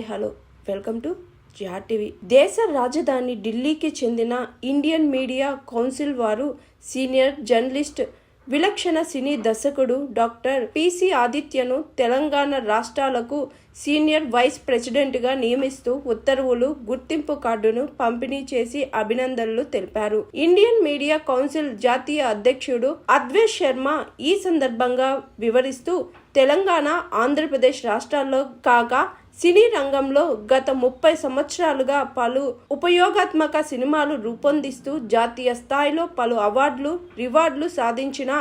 Hi hello. Welcome to GR TV. దేశ రాజధాని ఢిల్లీకి చెందిన ఇండియన్ మీడియా కౌన్సిల్ వారు సీనియర్ జర్నలిస్ట్ విలక్షణ సినీ దర్శకుడు డాక్టర్ పిసి ఆదిత్యను తెలంగాణ రాష్ట్రాలకు సీనియర్ వైస్ ప్రెసిడెంట్గా నియమిస్తూ ఉత్తర్వులు గుర్తింపు కార్డును పంపిణీ చేసి అభినందనలు తెలిపారు. ఇండియన్ మీడియా కౌన్సిల్ జాతీయ అధ్యక్షుడు అద్వేష్ శర్మ ఈ సందర్భంగా వివరిస్తూ తెలంగాణ ఆంధ్రప్రదేశ్ రాష్ట్రాల్లో కాగా సినీ రంగంలో గత ముప్పై సంవత్సరాలుగా పలు ఉపయోగాత్మక సినిమాలు రూపొందిస్తూ జాతీయ స్థాయిలో పలు అవార్డులు రివార్డులు సాధించిన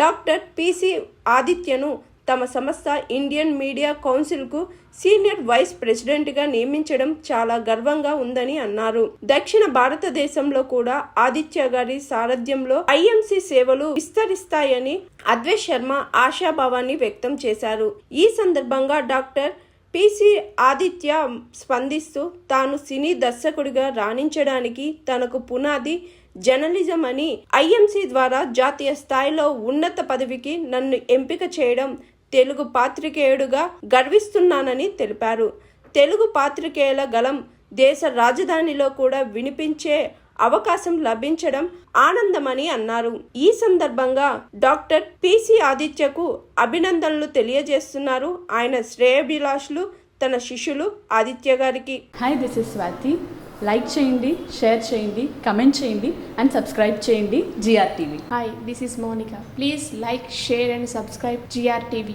డాక్టర్ పిసి ఆదిత్యను తమ సంస్థ ఇండియన్ మీడియా కౌన్సిల్కు సీనియర్ వైస్ ప్రెసిడెంట్గా నియమించడం చాలా గర్వంగా ఉందని అన్నారు. దక్షిణ భారతదేశంలో కూడా ఆదిత్య గారి సారథ్యంలో ఐఎంసీ సేవలు విస్తరిస్తాయని అద్వైత్ శర్మ ఆశాభావాన్ని వ్యక్తం చేశారు. ఈ సందర్భంగా డాక్టర్ పిసి ఆదిత్య స్పందిస్తూ తాను సినీ దర్శకుడిగా రాణించడానికి తనకు పునాది జర్నలిజం అని ఐఎంసీ ద్వారా జాతీయ స్థాయిలో ఉన్నత పదవికి నన్ను ఎంపిక చేయడం తెలుగు పాత్రికేయుడుగా గర్విస్తున్నానని తెలిపారు. తెలుగు పాత్రికేయుల గలం దేశ రాజధానిలో కూడా వినిపించే అవకాశం లభించడం ఆనందమని అన్నారు. ఈ సందర్భంగా డాక్టర్ పిసి ఆదిత్యకు అభినందనలు తెలియజేస్తున్నారు. ఆయన శ్రేయభిలాషులు తన శిష్యులు ఆదిత్య గారికి. Hi this is Swathi like చేయండి షేర్ చేయండి కమెంట్ చేయండి అండ్ సబ్స్క్రైబ్ చేయండి GR TV Hi, this is Monica. Please like, share, and subscribe GRTV.